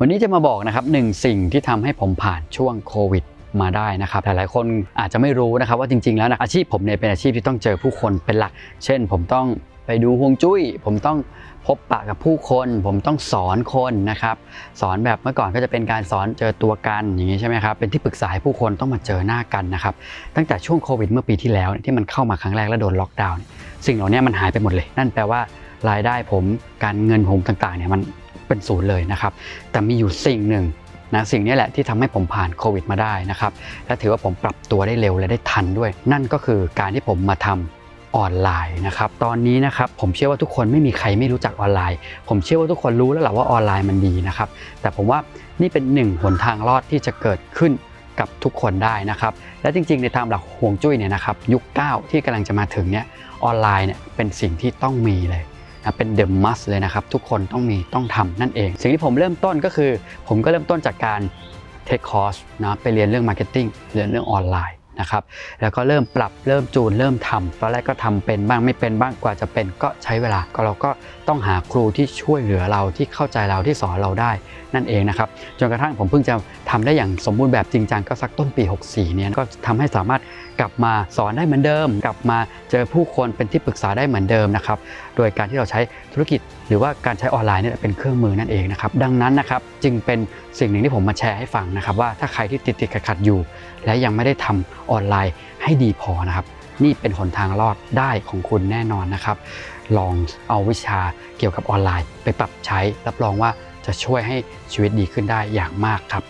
วันนี้จะมาบอกนะครับหนึ่งสิ่งที่ทำให้ผมผ่านช่วงโควิดมาได้นะครับหลายๆคนอาจจะไม่รู้นะครับว่าจริง ๆ แล้วนะอาชีพผมเนี่ยเป็นอาชีพที่ต้องเจอผู้คนเป็นหลัก เช่น ผมต้องไปดูฮวงจุ้ย ผมต้องพบปะกับผู้คน ผมต้องสอนคนนะครับ สอนแบบเมื่อก่อนก็จะเป็นการสอนเจอตัวกันอย่างนี้ใช่ไหมครับ เป็นที่ปรึกษาให้ผู้คนต้องมาเจอหน้ากันนะครับ ตั้งแต่ช่วงโควิดเมื่อปีที่แล้วที่มันเข้ามาครั้งแรกแล้วโดนล็อกดาวน์สิ่งเหล่านี้มันหายไปหมดเลย นั่นแปลว่ารายได้ผมการเงินผมต่างๆเนี่ยมัน เป็นศูนย์เลยนะครับ แต่มีอยู่สิ่งหนึ่งนะสิ่งนี้แหละที่ทำให้ผมผ่านโควิดมาได้นะครับ และถือว่าผมปรับตัวได้เร็วและได้ทันด้วย นั่นก็คือการที่ผมมาทำออนไลน์นะครับตอนนี้นะครับผมเชื่อว่าทุกคนไม่มีใครไม่รู้จักออนไลน์ ผมเชื่อว่าทุกคนรู้แล้วแหละว่าออนไลน์มันดีนะครับแต่ผมว่านี่เป็นหนึ่งหนทางรอดที่จะเกิดขึ้นกับทุกคนได้นะครับและจริงๆ ในตามหลักห่วงจุ้ยเนี่ยนะครับยุค 9 ที่กำลังจะมาถึงเนี่ยออนไลน์เนี่ยเป็นสิ่งที่ต้องมีเลย นะเป็นเดอะมัสเลยนะครับ ทุกคนต้องมีต้องทำนั่นเอง สิ่งที่ผมเริ่มต้นก็คือ ผมก็เริ่มต้นจากการเทคคอร์สนะไปเรียนเรื่องมาร์เก็ตติ้งเรียนเรื่องออนไลน์ นะครับแล้วก็เริ่มปรับเริ่มจูนเริ่มทำตอนแรกก็ทำเป็นบ้างไม่เป็นบ้างกว่าจะเป็นก็ใช้เวลาก็เราก็ต้องหาครูที่ช่วยเหลือเราที่เข้าใจเราที่สอนเราได้นั่นเองนะครับจนกระทั่งผมเพิ่งจะทำได้อย่างสมบูรณ์แบบจริงจังก็สักต้นปี 64เนี่ยก็ทำให้สามารถกลับมาสอนได้เหมือนเดิม กลับมาเจอผู้คนเป็นที่ปรึกษาได้เหมือนเดิมนะครับโดยการที่เราใช้ธุรกิจหรือว่าการใช้ออนไลน์เนี่ยเป็นเครื่องมือนั่นเองนะครับดังนั้นนะครับจึงเป็นสิ่งหนึ่งที่ผมมาแชร์ให้ฟังนะครับว่าถ้าใครที่ติดติดขัดขัดอยู่ และยังไม่ได้ทำออนไลน์ให้ดีพอนะครับ นี่เป็นหนทางรอดได้ของคุณแน่นอนนะครับ ลองเอาวิชาเกี่ยวกับออนไลน์ ไปปรับใช้รับรองว่าจะช่วยให้ชีวิตดีขึ้นได้อย่างมากครับ